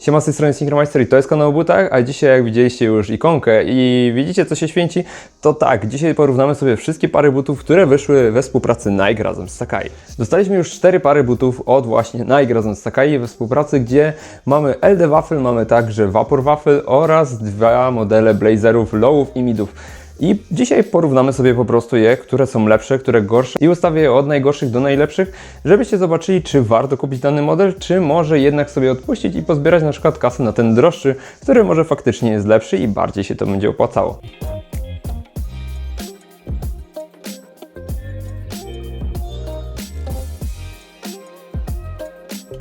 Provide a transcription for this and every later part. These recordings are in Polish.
Siema, z tej strony Synchromeister i to jest kanał o butach, a dzisiaj jak widzieliście już ikonkę i widzicie co się święci, to tak, dzisiaj porównamy sobie wszystkie pary butów, które wyszły we współpracy Nike razem z Sakai. Dostaliśmy już cztery pary butów od właśnie Nike razem z Sakai we współpracy, gdzie mamy LD Waffle, mamy także Vapor Waffle oraz dwa modele blazerów lowów i midów. I dzisiaj porównamy sobie po prostu je, które są lepsze, które gorsze i ustawię je od najgorszych do najlepszych, żebyście zobaczyli, czy warto kupić dany model, czy może jednak sobie odpuścić i pozbierać na przykład kasę na ten droższy, który może faktycznie jest lepszy i bardziej się to będzie opłacało.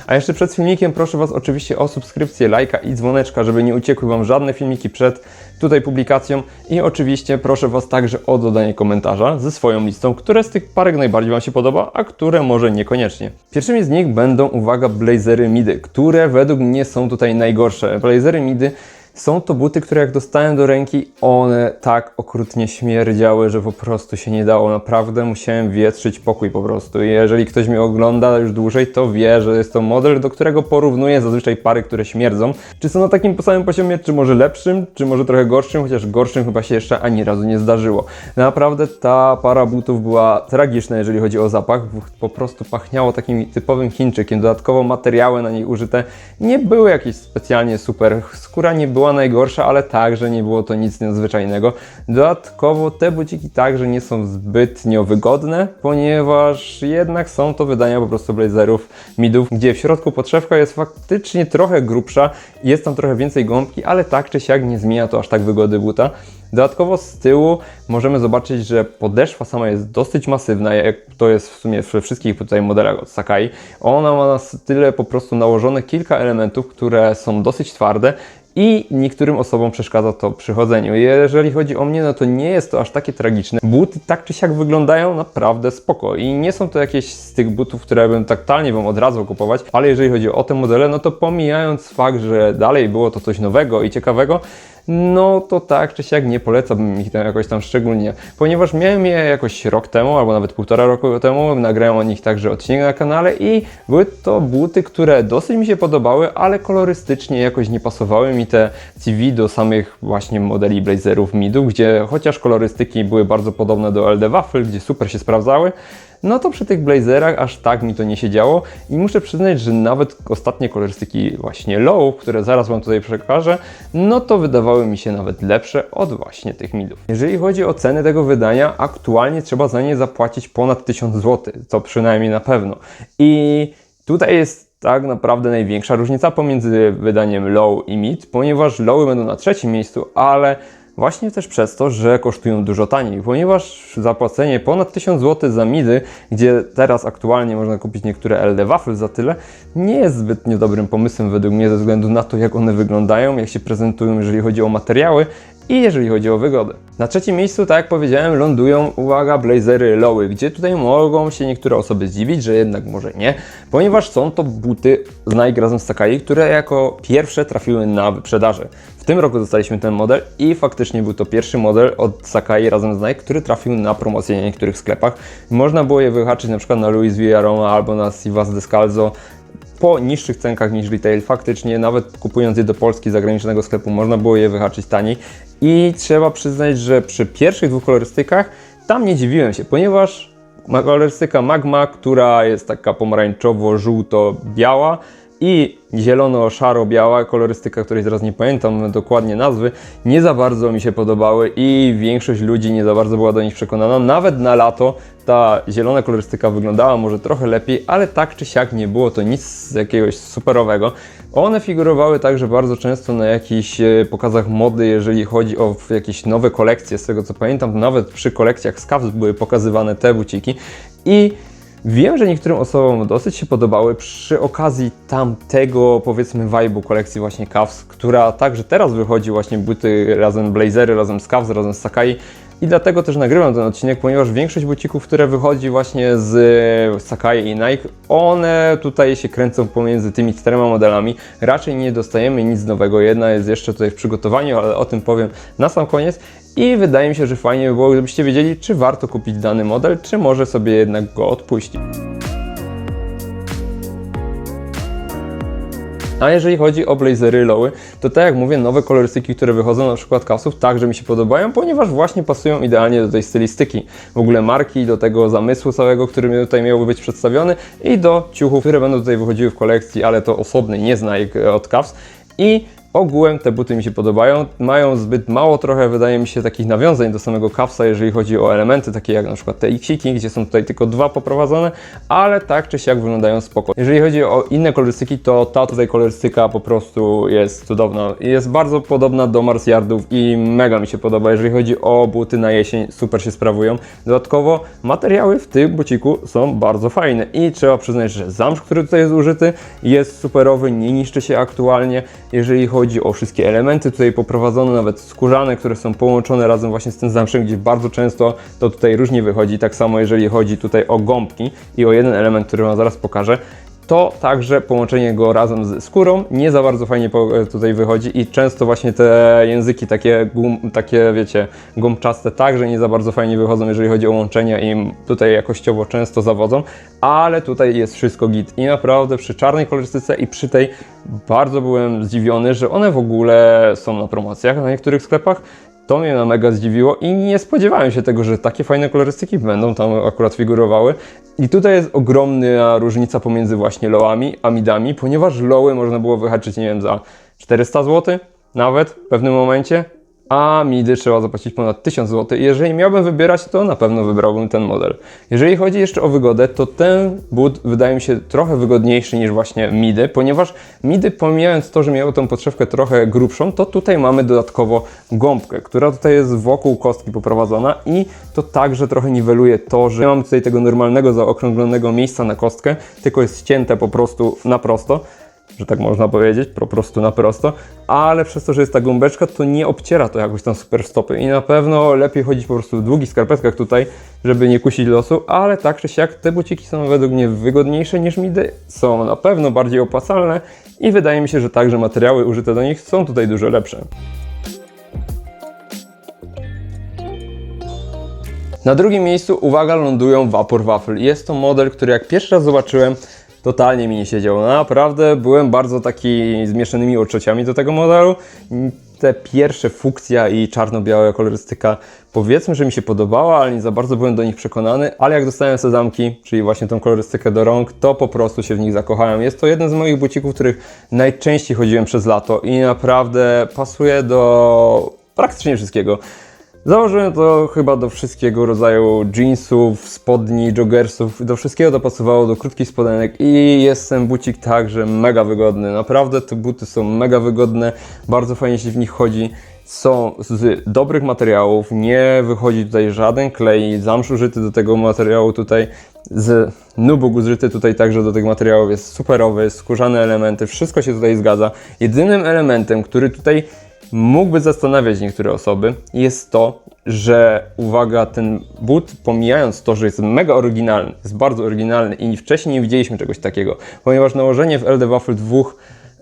A jeszcze przed filmikiem proszę Was oczywiście o subskrypcję, lajka i dzwoneczka, żeby nie uciekły Wam żadne filmiki przed tutaj publikacją. I oczywiście proszę Was także o dodanie komentarza ze swoją listą, które z tych parek najbardziej Wam się podoba, a które może niekoniecznie. Pierwszymi z nich będą, uwaga, blazery midy, które według mnie są tutaj najgorsze. Blazery midy są to buty, które jak dostałem do ręki, one tak okrutnie śmierdziały, że po prostu się nie dało. Naprawdę musiałem wietrzyć pokój po prostu. I jeżeli ktoś mnie ogląda już dłużej, to wie, że jest to model, do którego porównuję zazwyczaj pary, które śmierdzą. Czy są na takim samym poziomie, czy może lepszym, czy może trochę gorszym, chociaż gorszym chyba się jeszcze ani razu nie zdarzyło. Naprawdę ta para butów była tragiczna, jeżeli chodzi o zapach. Po prostu pachniało takim typowym Chińczykiem. Dodatkowo materiały na niej użyte nie były jakieś specjalnie super. Skóra nie była najgorsza, ale także nie było to nic nadzwyczajnego. Dodatkowo te buciki także nie są zbytnio wygodne, ponieważ jednak są to wydania po prostu blazerów midów, gdzie w środku podszewka jest faktycznie trochę grubsza, jest tam trochę więcej gąbki, ale tak czy siak nie zmienia to aż tak wygody buta. Dodatkowo z tyłu możemy zobaczyć, że podeszwa sama jest dosyć masywna, jak to jest w sumie we wszystkich tutaj modelach od Sakai. Ona ma na tyle po prostu nałożonych kilka elementów, które są dosyć twarde i niektórym osobom przeszkadza to przy chodzeniu. Jeżeli chodzi o mnie, no to nie jest to aż takie tragiczne. Buty tak czy siak wyglądają naprawdę spoko i nie są to jakieś z tych butów, które bym tak totalnie bym od razu kupować, ale jeżeli chodzi o te modele, no to pomijając fakt, że dalej było to coś nowego i ciekawego, no to tak czy siak nie polecałbym ich tam jakoś tam szczególnie, ponieważ miałem je jakoś rok temu, albo nawet półtora roku temu, nagrałem o nich także odcinek na kanale i były to buty, które dosyć mi się podobały, ale kolorystycznie jakoś nie pasowały mi te CV do samych właśnie modeli blazerów midów, gdzie chociaż kolorystyki były bardzo podobne do LD Waffle, gdzie super się sprawdzały, no to przy tych blazerach aż tak mi to nie się działo i muszę przyznać, że nawet ostatnie kolorystyki właśnie low, które zaraz Wam tutaj przekażę, no to wydawały mi się nawet lepsze od właśnie tych midów. Jeżeli chodzi o ceny tego wydania, aktualnie trzeba za nie zapłacić ponad 1000 zł, to przynajmniej na pewno. I tutaj jest tak naprawdę największa różnica pomiędzy wydaniem low i mid, ponieważ lowy będą na trzecim miejscu, ale Właśnie też przez to, że kosztują dużo taniej, ponieważ zapłacenie ponad 1000 zł za midy, gdzie teraz aktualnie można kupić niektóre LD Waffle za tyle, nie jest zbytnio dobrym pomysłem według mnie ze względu na to, jak one wyglądają, jak się prezentują, jeżeli chodzi o materiały i jeżeli chodzi o wygodę. Na trzecim miejscu, tak jak powiedziałem, lądują, uwaga, blazery lowy, gdzie tutaj mogą się niektóre osoby zdziwić, że jednak może nie, ponieważ są to buty z Nike razem z Sakai, które jako pierwsze trafiły na wyprzedaży. W tym roku dostaliśmy ten model i faktycznie był to pierwszy model od Sakai razem z Nike, który trafił na promocję w niektórych sklepach. Można było je wyhaczyć na przykład na Louis Vuitton albo na Sivas Descalzo, po niższych cenkach niż retail. Faktycznie, nawet kupując je do Polski zagranicznego sklepu, można było je wyhaczyć taniej. I trzeba przyznać, że przy pierwszych dwóch kolorystykach tam nie dziwiłem się, ponieważ kolorystyka Magma, która jest taka pomarańczowo-żółto-biała i zielono-szaro-biała kolorystyka, której teraz nie pamiętam dokładnie nazwy, nie za bardzo mi się podobały i większość ludzi nie za bardzo była do nich przekonana. Nawet na lato ta zielona kolorystyka wyglądała może trochę lepiej, ale tak czy siak nie było to nic jakiegoś superowego. One figurowały także bardzo często na jakichś e, pokazach mody, jeżeli chodzi o jakieś nowe kolekcje. Z tego co pamiętam, nawet przy kolekcjach z były pokazywane te buciki i Wiem, że niektórym osobom dosyć się podobały przy okazji tamtego, powiedzmy, vibe'u kolekcji właśnie Cavs, która także teraz wychodzi właśnie buty razem blazery, razem z Cavs, razem z Sakai. I dlatego też nagrywam ten odcinek, ponieważ większość bucików, które wychodzi właśnie z Sakai i Nike, one tutaj się kręcą pomiędzy tymi czterema modelami. Raczej nie dostajemy nic nowego. Jedna jest jeszcze tutaj w przygotowaniu, ale o tym powiem na sam koniec. I wydaje mi się, że fajnie by było, gdybyście wiedzieli, czy warto kupić dany model, czy może sobie jednak go odpuścić. A jeżeli chodzi o blazery lowy, to tak jak mówię, nowe kolorystyki, które wychodzą na przykład kasów, także mi się podobają, ponieważ właśnie pasują idealnie do tej stylistyki. W ogóle marki, do tego zamysłu całego, który tutaj miałby być przedstawiony i do ciuchów, które będą tutaj wychodziły w kolekcji, ale to osobny, nie znajek od kaws. I Ogółem te buty mi się podobają, mają zbyt mało trochę, wydaje mi się, takich nawiązań do samego kapsa, jeżeli chodzi o elementy, takie jak na przykład te Xiki, gdzie są tutaj tylko dwa poprowadzone, ale tak czy siak wyglądają spoko. Jeżeli chodzi o inne kolorystyki, to ta tutaj kolorystyka po prostu jest cudowna. Jest bardzo podobna do Marsjardów i mega mi się podoba. Jeżeli chodzi o buty na jesień, super się sprawują. Dodatkowo materiały w tym buciku są bardzo fajne i trzeba przyznać, że zamsz, który tutaj jest użyty, jest superowy, nie niszczy się aktualnie. Jeżeli chodzi chodzi o wszystkie elementy tutaj poprowadzone, nawet skórzane, które są połączone razem właśnie z tym zamszem, gdzie bardzo często to tutaj różnie wychodzi. Tak samo jeżeli chodzi tutaj o gąbki i o jeden element, który Wam zaraz pokażę, to także połączenie go razem z skórą nie za bardzo fajnie tutaj wychodzi i często właśnie te języki takie, gum, takie wiecie, gumczaste także nie za bardzo fajnie wychodzą, jeżeli chodzi o łączenia i tutaj jakościowo często zawodzą, ale tutaj jest wszystko git. I naprawdę przy czarnej kolorystyce i przy tej bardzo byłem zdziwiony, że one w ogóle są na promocjach na niektórych sklepach, to mnie na mega zdziwiło i nie spodziewałem się tego, że takie fajne kolorystyki będą tam akurat figurowały. I tutaj jest ogromna różnica pomiędzy właśnie lołami a midami, ponieważ loły można było wyhaczyć, nie wiem, za 400 zł nawet w pewnym momencie, a midy trzeba zapłacić ponad 1000 zł. Jeżeli miałbym wybierać, to na pewno wybrałbym ten model. Jeżeli chodzi jeszcze o wygodę, to ten but wydaje mi się trochę wygodniejszy niż właśnie midy, ponieważ midy, pomijając to, że miały tą podszewkę trochę grubszą, to tutaj mamy dodatkowo gąbkę, która tutaj jest wokół kostki poprowadzona i to także trochę niweluje to, że nie mamy tutaj tego normalnego, zaokrąglonego miejsca na kostkę, tylko jest ścięte po prostu na prosto że tak można powiedzieć, po prostu na prosto, ale przez to, że jest ta gąbeczka, to nie obciera to jakoś tam super stopy i na pewno lepiej chodzić po prostu w długich skarpetkach tutaj, żeby nie kusić losu, ale tak czy siak te buciki są według mnie wygodniejsze niż midy, są na pewno bardziej opłacalne i wydaje mi się, że także materiały użyte do nich są tutaj dużo lepsze. Na drugim miejscu, uwaga, lądują Vapor Waffle. Jest to model, który jak pierwszy raz zobaczyłem, totalnie mi nie siedział. Naprawdę byłem bardzo taki zmieszanymi uczuciami do tego modelu. Te pierwsze funkcja i czarno-biała kolorystyka powiedzmy, że mi się podobała, ale nie za bardzo byłem do nich przekonany, ale jak dostałem sezamki, czyli właśnie tą kolorystykę do rąk, to po prostu się w nich zakochałem. Jest to jeden z moich bucików, których najczęściej chodziłem przez lato i naprawdę pasuje do praktycznie wszystkiego. Założyłem to chyba do wszystkiego rodzaju jeansów, spodni, joggersów, do wszystkiego to pasowało, do krótkich spodenek i jest ten bucik także mega wygodny. Naprawdę te buty są mega wygodne, bardzo fajnie się w nich chodzi. Są z dobrych materiałów, nie wychodzi tutaj żaden klej, zamsz użyty do tego materiału tutaj, z nubu użyty tutaj także do tych materiałów jest superowy, skórzane elementy, wszystko się tutaj zgadza. Jedynym elementem, który tutaj mógłby zastanawiać niektóre osoby, jest to, że uwaga, ten but, pomijając to, że jest mega oryginalny, jest bardzo oryginalny i wcześniej nie widzieliśmy czegoś takiego, ponieważ nałożenie w LD Waffle dwóch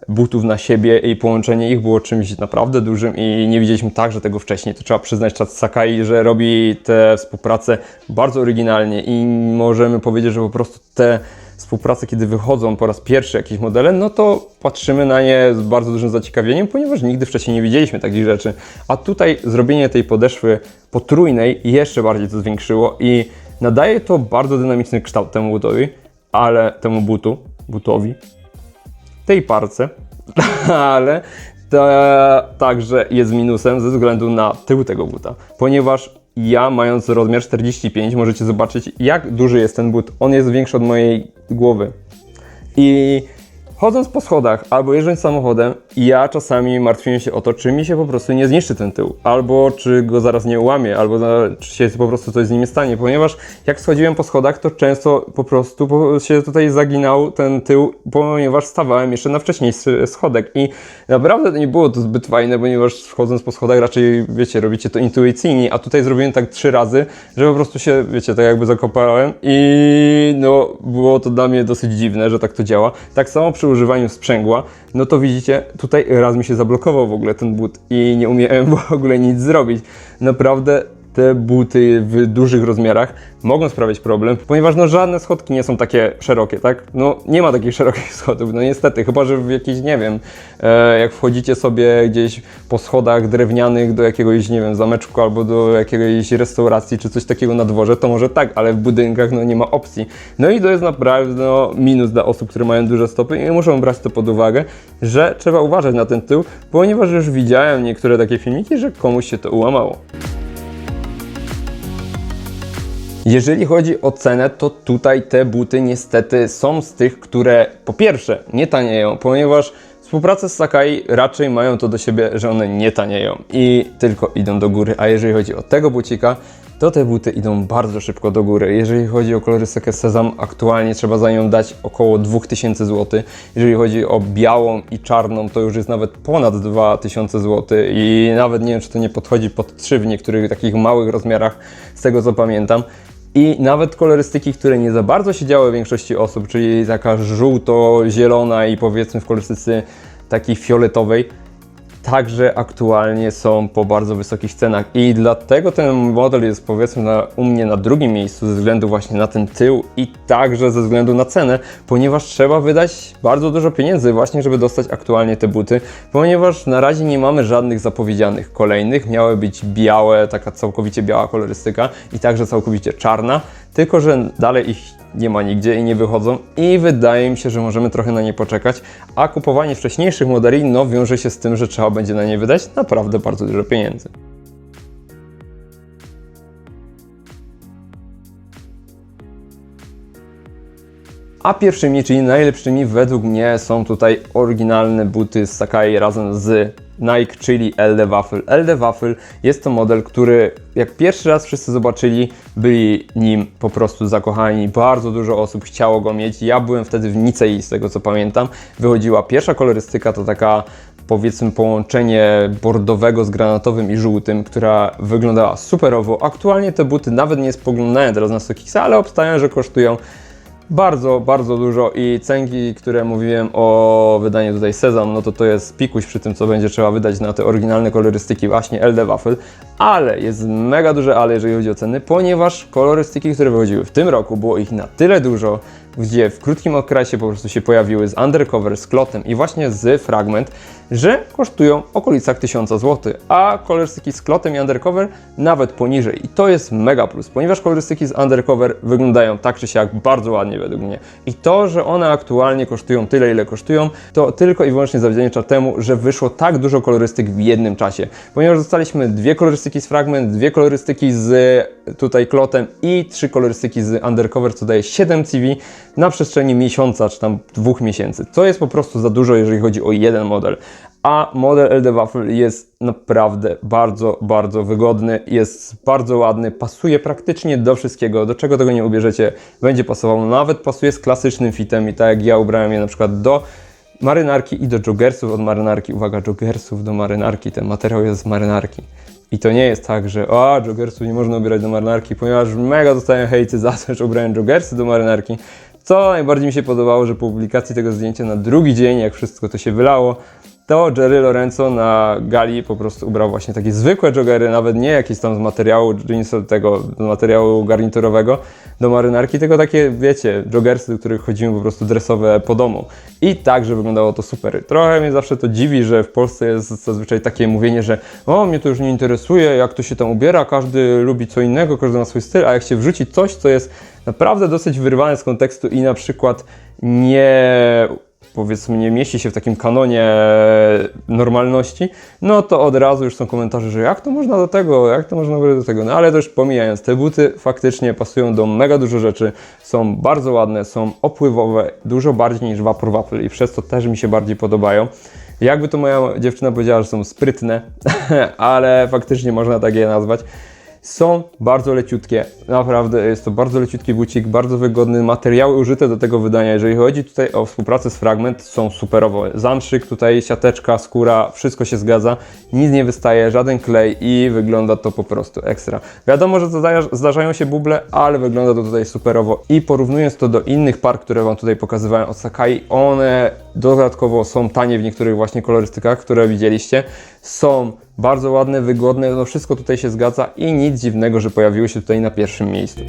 butów na siebie i połączenie ich było czymś naprawdę dużym i nie widzieliśmy także tego wcześniej. To trzeba przyznać Chad Sakai, że robi tę współpracę bardzo oryginalnie i możemy powiedzieć, że po prostu te współpracy, kiedy wychodzą po raz pierwszy jakieś modele, no to patrzymy na nie z bardzo dużym zaciekawieniem, ponieważ nigdy wcześniej nie widzieliśmy takich rzeczy. A tutaj zrobienie tej podeszwy potrójnej jeszcze bardziej to zwiększyło i nadaje to bardzo dynamiczny kształt temu butowi, ale temu butu, butowi, tej parce, ale to także jest minusem ze względu na tył tego buta, ponieważ ja mając rozmiar 45 możecie zobaczyć jak duży jest ten but. On jest większy od mojej głowy. I Chodząc po schodach albo jeżdżąc samochodem, ja czasami martwiłem się o to, czy mi się po prostu nie zniszczy ten tył, albo czy go zaraz nie ułamie, albo czy się po prostu coś z nim stanie, ponieważ jak schodziłem po schodach, to często po prostu się tutaj zaginał ten tył, ponieważ stawałem jeszcze na wcześniejszy schodek i naprawdę nie było to zbyt fajne, ponieważ wchodząc po schodach raczej, wiecie, robicie to intuicyjnie, a tutaj zrobiłem tak trzy razy, że po prostu się, wiecie, tak jakby zakopałem i no, było to dla mnie dosyć dziwne, że tak to działa. Tak samo przy używaniu sprzęgła, no to widzicie, tutaj raz mi się zablokował w ogóle ten but i nie umiałem w ogóle nic zrobić. Naprawdę te buty w dużych rozmiarach mogą sprawiać problem, ponieważ no żadne schodki nie są takie szerokie, tak? No nie ma takich szerokich schodów, no niestety, chyba że w jakiś, nie wiem, e, jak wchodzicie sobie gdzieś po schodach drewnianych do jakiegoś, nie wiem, zameczku albo do jakiejś restauracji czy coś takiego na dworze, to może tak, ale w budynkach no nie ma opcji. No i to jest naprawdę no, minus dla osób, które mają duże stopy i muszą brać to pod uwagę, że trzeba uważać na ten tył, ponieważ już widziałem niektóre takie filmiki, że komuś się to ułamało. Jeżeli chodzi o cenę, to tutaj te buty niestety są z tych, które po pierwsze nie tanieją, ponieważ współprace z Sakai raczej mają to do siebie, że one nie tanieją i tylko idą do góry, a jeżeli chodzi o tego bucika, to te buty idą bardzo szybko do góry. Jeżeli chodzi o kolorystykę Sezam, aktualnie trzeba za nią dać około 2000 zł. Jeżeli chodzi o białą i czarną, to już jest nawet ponad 2000 zł i nawet nie wiem, czy to nie podchodzi pod 3 w niektórych takich małych rozmiarach, z tego co pamiętam. I nawet kolorystyki, które nie za bardzo się działy większości osób, czyli taka żółto-zielona i powiedzmy w kolorystyce takiej fioletowej, także aktualnie są po bardzo wysokich cenach i dlatego ten model jest powiedzmy na, u mnie na drugim miejscu ze względu właśnie na ten tył i także ze względu na cenę, ponieważ trzeba wydać bardzo dużo pieniędzy właśnie, żeby dostać aktualnie te buty, ponieważ na razie nie mamy żadnych zapowiedzianych kolejnych, miały być białe, taka całkowicie biała kolorystyka i także całkowicie czarna, tylko że dalej ich nie ma nigdzie i nie wychodzą i wydaje mi się, że możemy trochę na nie poczekać, a kupowanie wcześniejszych modeli no wiąże się z tym, że trzeba będzie na nie wydać naprawdę bardzo dużo pieniędzy. A pierwszymi, czyli najlepszymi według mnie są tutaj oryginalne buty z Sakai razem z Nike, czyli LD Waffle. LD Waffle jest to model, który jak pierwszy raz wszyscy zobaczyli, byli nim po prostu zakochani. Bardzo dużo osób chciało go mieć. Ja byłem wtedy w Nicei, z tego co pamiętam. Wychodziła pierwsza kolorystyka, to taka powiedzmy połączenie bordowego z granatowym i żółtym, która wyglądała superowo. Aktualnie te buty nawet nie spoglądają teraz na Stokisa, ale obstawiam, że kosztują bardzo, bardzo dużo i cenki, które mówiłem o wydaniu tutaj Sezam, no to to jest pikuś przy tym, co będzie trzeba wydać na te oryginalne kolorystyki właśnie LD Waffle, ale jest mega duże ale, jeżeli chodzi o ceny, ponieważ kolorystyki, które wychodziły w tym roku, było ich na tyle dużo, gdzie w krótkim okresie po prostu się pojawiły z undercover, z klotem i właśnie z fragment, że kosztują w okolicach 1000 zł, a kolorystyki z klotem i undercover nawet poniżej. I to jest mega plus, ponieważ kolorystyki z undercover wyglądają tak czy siak bardzo ładnie według mnie. I to, że one aktualnie kosztują tyle, ile kosztują, to tylko i wyłącznie zawdzięcza temu, że wyszło tak dużo kolorystyk w jednym czasie. Ponieważ dostaliśmy dwie kolorystyki z fragment, dwie kolorystyki z tutaj klotem i trzy kolorystyki z undercover, co daje 7 CV na przestrzeni miesiąca czy tam dwóch miesięcy. To jest po prostu za dużo, jeżeli chodzi o jeden model. A model LD Waffle jest naprawdę bardzo, bardzo wygodny, jest bardzo ładny, pasuje praktycznie do wszystkiego, do czego tego nie ubierzecie, będzie pasował. Nawet pasuje z klasycznym fitem i tak jak ja ubrałem je na przykład do marynarki i do joggersów od marynarki. Uwaga, joggersów do marynarki, ten materiał jest z marynarki. I to nie jest tak, że o, joggersów nie można ubierać do marynarki, ponieważ mega dostałem hejty za to, że ubrałem joggersy do marynarki. Co najbardziej mi się podobało, że po publikacji tego zdjęcia na drugi dzień, jak wszystko to się wylało, to Jerry Lorenzo na gali po prostu ubrał właśnie takie zwykłe joggery, nawet nie jakieś tam z materiału jeansu, tego materiału garniturowego do marynarki, tylko takie, wiecie, joggersy, do których chodzimy po prostu dresowe po domu. I także wyglądało to super. Trochę mnie zawsze to dziwi, że w Polsce jest zazwyczaj takie mówienie, że o, mnie to już nie interesuje, jak to się tam ubiera, każdy lubi co innego, każdy ma swój styl, a jak się wrzuci coś, co jest naprawdę dosyć wyrwane z kontekstu i na przykład nie powiedzmy nie mieści się w takim kanonie normalności, no to od razu już są komentarze, że jak to można do tego, jak to można do tego, no ale też pomijając, te buty faktycznie pasują do mega dużo rzeczy, są bardzo ładne, są opływowe, dużo bardziej niż Vapor Waffle i przez to też mi się bardziej podobają. Jakby to moja dziewczyna powiedziała, że są sprytne, ale faktycznie można tak je nazwać. Są bardzo leciutkie, naprawdę jest to bardzo leciutki bucik, bardzo wygodny. Materiały użyte do tego wydania, jeżeli chodzi tutaj o współpracę z Fragment, są superowo. Zamszyk, tutaj siateczka, skóra, wszystko się zgadza, nic nie wystaje, żaden klej i wygląda to po prostu ekstra. Wiadomo, że zdarza- zdarzają się buble, ale wygląda to tutaj superowo i porównując to do innych par, które Wam tutaj pokazywałem od Sakai, one dodatkowo są tanie w niektórych właśnie kolorystykach, które widzieliście, są Bardzo ładne, wygodne, no wszystko tutaj się zgadza i nic dziwnego, że pojawiły się tutaj na pierwszym miejscu.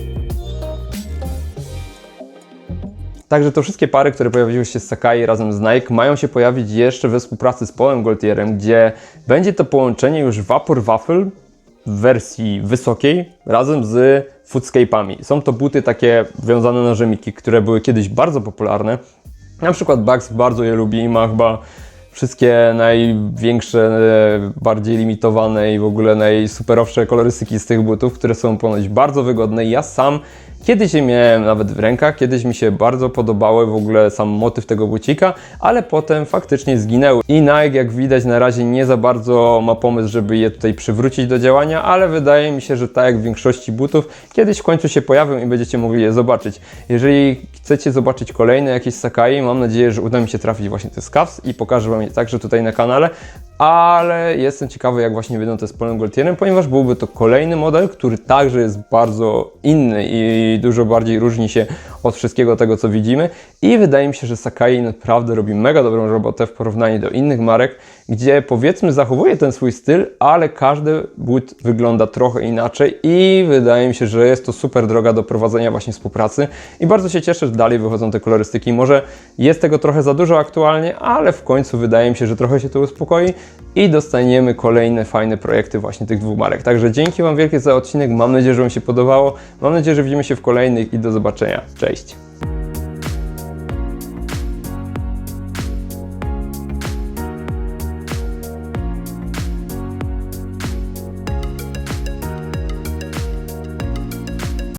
Także to wszystkie pary, które pojawiły się z Sakai razem z Nike, mają się pojawić jeszcze we współpracy z Paulem Gaultierem, gdzie będzie to połączenie już Vapor Waffle w wersji wysokiej razem z foodscape'ami. Są to buty takie wiązane na rzemiki, które były kiedyś bardzo popularne. Na przykład Bugs bardzo je lubi i ma chyba wszystkie największe, e, bardziej limitowane i w ogóle najsuperowsze kolorystyki z tych butów, które są ponoć bardzo wygodne. Ja sam kiedyś je miałem nawet w rękach, kiedyś mi się bardzo podobały w ogóle sam motyw tego bucika, ale potem faktycznie zginęły. I Nike, jak widać, na razie nie za bardzo ma pomysł, żeby je tutaj przywrócić do działania, ale wydaje mi się, że tak jak w większości butów, kiedyś w końcu się pojawią i będziecie mogli je zobaczyć. Jeżeli chcecie zobaczyć kolejne jakieś Sakai, mam nadzieję, że uda mi się trafić właśnie te Scavs i pokażę Wam je także tutaj na kanale, ale jestem ciekawy, jak właśnie będą te z Polem Gaultierem, ponieważ byłby to kolejny model, który także jest bardzo inny i dużo bardziej różni się od wszystkiego tego, co widzimy. I wydaje mi się, że Sakai naprawdę robi mega dobrą robotę w porównaniu do innych marek, gdzie powiedzmy zachowuje ten swój styl, ale każdy but wygląda trochę inaczej i wydaje mi się, że jest to super droga do prowadzenia właśnie współpracy i bardzo się cieszę, że dalej wychodzą te kolorystyki. Może jest tego trochę za dużo aktualnie, ale w końcu wydaje mi się, że trochę się to uspokoi i dostaniemy kolejne fajne projekty właśnie tych dwóch marek. Także dzięki Wam wielkie za odcinek, mam nadzieję, że Wam się podobało, mam nadzieję, że widzimy się w kolejnych i do zobaczenia. Cześć!